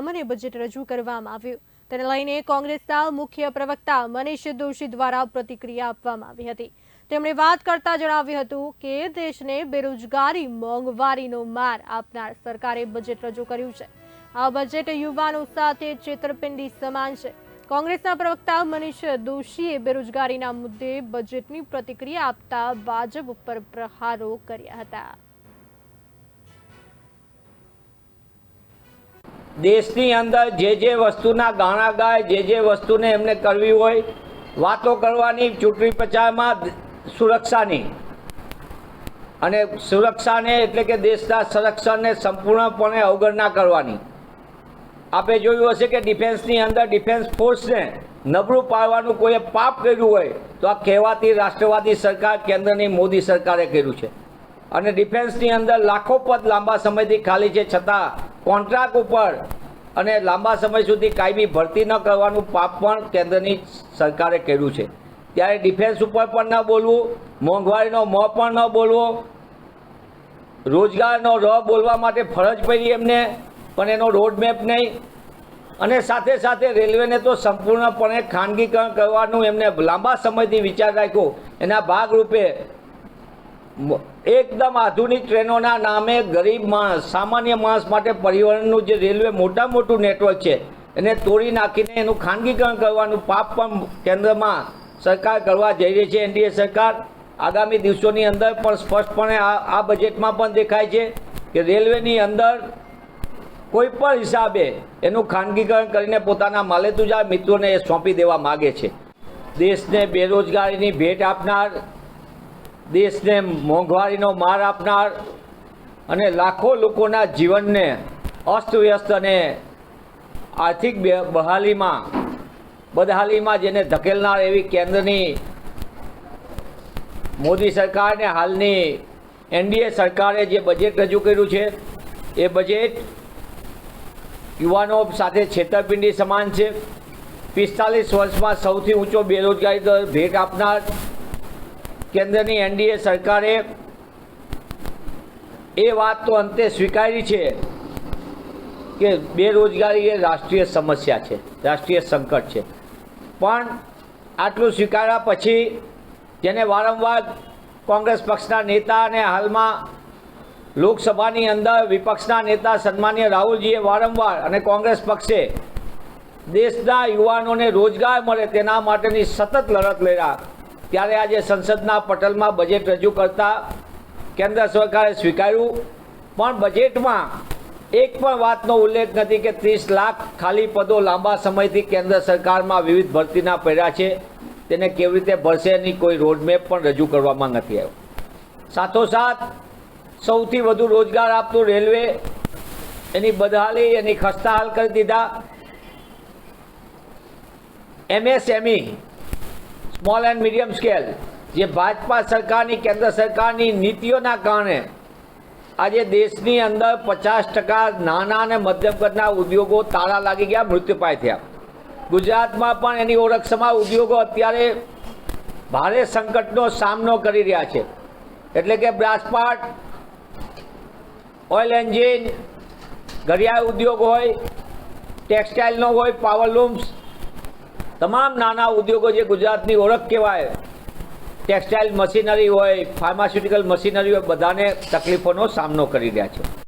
સામાન્ય બજેટ રજૂ કરવામાં આવ્યું. તેને લઈને કોંગ્રેસના મુખ્ય પ્રવક્તા મનીષ દોશી દ્વારા પ્રતિક્રિયા આપવામાં આવી હતી. તેમણે વાત કરતા જણાવ્યું હતું કે દેશને બેરોજગારી મોંઘવારીનો માર આપનાર સરકારે બજેટ રજૂ કર્યું છે. આ બજેટ યુવાનો સાથે છેતરપિંડી સમાન છે. કોંગ્રેસના પ્રવક્તા મનીષ દોશીએ બેરોજગારીના મુદ્દે બજેટની પ્રતિક્રિયા આપતા ભાજપ ઉપર પ્રહારો કર્યા હતા. દેશની અંદર જે જે વસ્તુના ગાણા ગાય, જે જે વસ્તુને એમને કરવી હોય, વાતો કરવાની, ચૂંટણી પ્રચારમાં સુરક્ષાની. અને સુરક્ષાને એટલે કે દેશના સંરક્ષણને સંપૂર્ણપણે અવગણના કરવાની. આપણે જોયું હશે કે ડિફેન્સની અંદર ડિફેન્સ ફોર્સને નબળું પાડવાનું કોઈએ પાપ કર્યું હોય, તો આ કહેવાતી રાષ્ટ્રવાદી સરકાર કેન્દ્રની મોદી સરકારે કર્યું છે. અને ડિફેન્સની અંદર લાખો પદ લાંબા સમયથી ખાલી છે, છતાં કોન્ટ્રાક્ટ ઉપર અને લાંબા સમય સુધી કાયમી ભરતી ન કરવાનું પાપ પણ કેન્દ્રની સરકારે કર્યું છે. ત્યારે ડિફેન્સ ઉપર પણ ન બોલવું, મોંઘવારીનો મોં પણ ન બોલવો, રોજગારનો ર બોલવા માટે ફરજ પડી એમને, પણ એનો રોડમેપ નહીં. અને સાથે સાથે રેલવેને તો સંપૂર્ણપણે ખાનગીકરણ કરવાનું એમને લાંબા સમયથી વિચાર રાખ્યો. એના ભાગરૂપે એકદમ આધુનિક ટ્રેનોના નામે ગરીબ માણસ, સામાન્ય માણસ માટે પરિવહનનું જે રેલવે મોટા મોટું નેટવર્ક છે, એને તોડી નાખીને એનું ખાનગીકરણ કરવાનું પાપ પણ કેન્દ્રમાં સરકાર કરવા જઈ રહી છે, એનડીએ સરકાર. આગામી દિવસોની અંદર પણ સ્પષ્ટપણે આ આ બજેટમાં પણ દેખાય છે કે રેલવેની અંદર કોઈ પણ હિસાબે એનું ખાનગીકરણ કરીને પોતાના માલેતુજા મિત્રોને એ સોંપી દેવા માગે છે. દેશને બેરોજગારીની ભેટ આપનાર દેશને મોંઘવારીનો માર આપનાર અને લાખો લોકોના જીવનને અસ્તવ્યસ્ત અને આર્થિક બહાલીમાં બદહાલીમાં જેને ધકેલનાર એવી કેન્દ્રની મોદી સરકારને હાલની એનડીએ સરકારે જે બજેટ રજૂ કર્યું છે, એ બજેટ યુવાનો સાથે છેતરપિંડી સમાન છે. પિસ્તાલીસ વર્ષમાં સૌથી ઊંચો બેરોજગારી દર ભેટ આપનાર કેન્દ્રની એનડીએ સરકારે એ વાત તો અંતે સ્વીકારી છે કે બેરોજગારી એ રાષ્ટ્રીય સમસ્યા છે, રાષ્ટ્રીય સંકટ છે. પણ આટલું સ્વીકાર્યા પછી જેને વારંવાર કોંગ્રેસ પક્ષના નેતા અને હાલમાં લોકસભાની અંદર વિપક્ષના નેતા સન્માનીય રાહુલજીએ વારંવાર અને કોંગ્રેસ પક્ષે દેશના યુવાનોને રોજગાર મળે તેના માટેની સતત લડત લડ્યા. ત્યારે આજે સંસદના પટલમાં બજેટ રજૂ કરતા કેન્દ્ર સરકારે સ્વીકાર્યું, પણ બજેટમાં એક પણ વાતનો ઉલ્લેખ નથી કે ત્રીસ લાખ ખાલી પદો લાંબા સમયથી કેન્દ્ર સરકારમાં વિવિધ ભરતીના પડ્યા છે. તેને કેવી રીતે ભરશે એની કોઈ રોડમેપ પણ રજૂ કરવામાં નથી આવ્યો. સાથોસાથ, સૌથી વધુ રોજગાર આપતું રેલવે એની બદહાલી એની ખસ્તા હાલ કરી દીધા. MSME small and medium scale જે ભાજપા સરકારની, કેન્દ્ર સરકારની નીતિઓના કારણે આજે દેશની અંદર પચાસ ટકા નાના અને મધ્યમ કદના ઉદ્યોગો તાળા લાગી ગયા મૃત્યુપાય થયા. ગુજરાતમાં પણ એની ઓળખસમા ઉદ્યોગો અત્યારે ભારે સંકટનો સામનો કરી રહ્યા છે. એટલે કે બ્રાસપાટ, ઓઇલ એન્જિન, ઘડિયાળ ઉદ્યોગ હોય, ટેક્સટાઇલનો હોય પાવરલૂમ્સ તમામ નાના ઉદ્યોગો જે ગુજરાતની ઓળખ કહેવાય, ટેક્સટાઇલ મશીનરી હોય, ફાર્માસ્યુટિકલ મશીનરી હોય, બધાને તકલીફોનો સામનો કરી રહ્યા છે.